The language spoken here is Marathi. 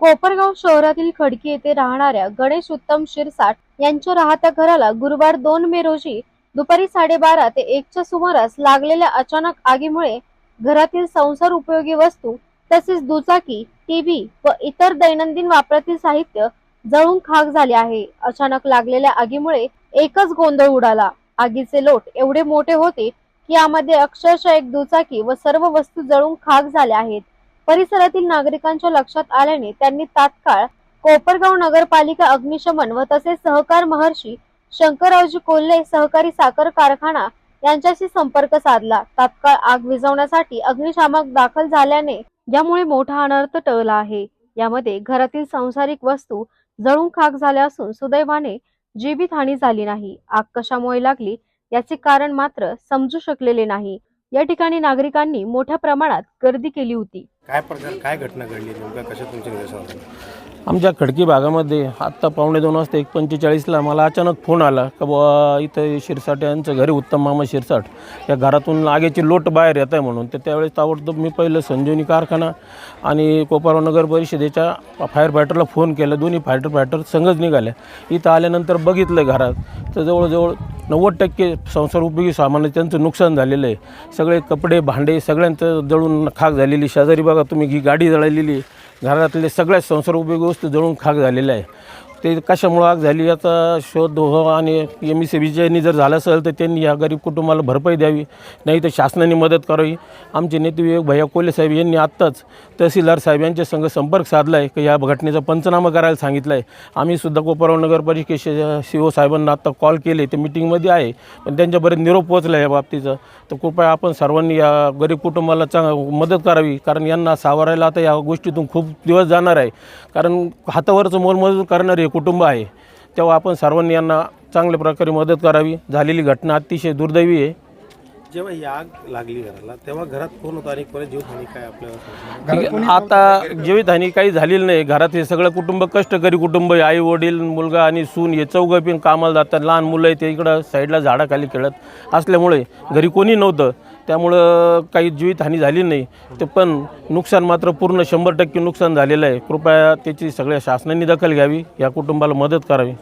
कोपरगाव शहरातील खडकी येथे राहणाऱ्या गणेश उत्तम शिरसाट यांच्या राहत्या घराला गुरुवार दोन मे रोजी दुपारी साडेबारा ते एकच्या सुमारास लागलेल्या अचानक आगीमुळे घरातील संसार उपयोगी वस्तू तसेच दुचाकी टीव्ही व इतर दैनंदिन वापरातील साहित्य जळून खाक झाले आहे. अचानक लागलेल्या आगीमुळे एकच गोंधळ उडाला. आगीचे लोट एवढे मोठे होते की यामध्ये अक्षरशः एक दुचाकी व सर्व वस्तू जळून खाक झाल्या आहेत. परिसरातील नागरिकांच्या लक्षात आल्याने त्यांनी तात्काळ कोपरगाव नगरपालिका अग्निशमन व तसेच सहकार महर्षी शंकररावजी कोल्हे सहकारी साखर कारखाना यांच्याशी संपर्क साधला. तात्काळ आग विझवण्यासाठी अग्निशामक दाखल झाल्याने यामुळे मोठा अनर्थ टळला आहे. यामध्ये घरातील सांसारिक वस्तू जळून खाक झाल्या असून सुदैवाने जीवितहानी झाली नाही. आग कशामुळे लागली याचे कारण मात्र समजू शकलेले नाही. या ठिकाणी नागरिकांनी मोठ्या प्रमाणात गर्दी केली होती. काय प्रकार काय घटना घडली नेमका? कशा तुमच्या निदर्शनास आलं? आमच्या खडकी भागामध्ये आत्ता पावणे दोन वाजता एक पंचेचाळीसला मला अचानक फोन आला का बुवा इथं शिरसाट यांचं घरी उत्तम मामा शिरसाट. या घरातून आगीची लोट बाहेर येत आहे म्हणून. तर त्यावेळेस ताबडतोब मी पहिलं संजीवनी कारखाना आणि कोपरगाव नगर परिषदेच्या फायर फायटरला फोन केला. दोन्ही फायटर फायटर संघच निघाल्या इथं आल्यानंतर बघितलं घरात. तर जवळजवळ नव्वद टक्के संसार उपयोगी सामान त्यांचं नुकसान झालेलं आहे. सगळे कपडे भांडे सगळ्यांचं जळून खाक झालेली शेजारी बघा तुम्ही ही गाडी जळालेली घरातले सगळ्याच संसार उपयोगी वस्तू जळून खाक झालेल्या आहे. ते कशामुळं आग झाली याचा शोध हो आणि एम ई सी बीच्यानी जर झालं असेल तर त्यांनी या गरीब कुटुंबाला भरपाई द्यावी. नाही तर शासनाने मदत करावी. आमचे नेते विवेक भैया कोले साहेब यांनी आत्ताच तहसीलदार साहेब यांच्या संघ संपर्क साधला आहे की या घटनेचा पंचनामा करायला सांगितलं आहे आम्हीसुद्धा सुद्धा कोपरगाव नगर परिषदेच्या सी ओ साहेबांना आत्ता कॉल केले. ते मिटिंगमध्ये आहे पण त्यांच्यापर्यंत निरोप पोहोचला या बाबतीचा. तर कृपया आपण सर्वांनी या गरीब कुटुंबाला चांग मदत करावी कारण यांना सावरायला आता या गोष्टीतून खूप दिवस जाणार आहे. कारण हातावरचं मोलमजूर करणारे कुटुंब आहे तेव्हा आपण सर्वांनी यांना चांगल्या प्रकारे मदत करावी. झालेली घटना अतिशय दुर्दैवी आहे. जेव्हा ही आग लागली घराला तेव्हा घरात कोण होता आणि कोणा जीवहानी काय आपल्याला. आता जीवितहानी काही झालेली नाही. घरात हे सगळं कुटुंब कष्टकरी कुटुंब आहे. आई वडील मुलगा आणि सून हे चौघं पण कामाला जातात. लहान मुलं आहे ते इकडं साईडला झाडाखाली खेळत असल्यामुळे घरी कोणी नव्हतं. त्यामुळं काही जीवितहानी झाली नाही. ते पण नुकसान मात्र पूर्ण शंभर टक्के नुकसान झालेलं आहे. कृपया त्याची सगळ्या शासनाने दखल घ्यावी या कुटुंबाला मदत करावी.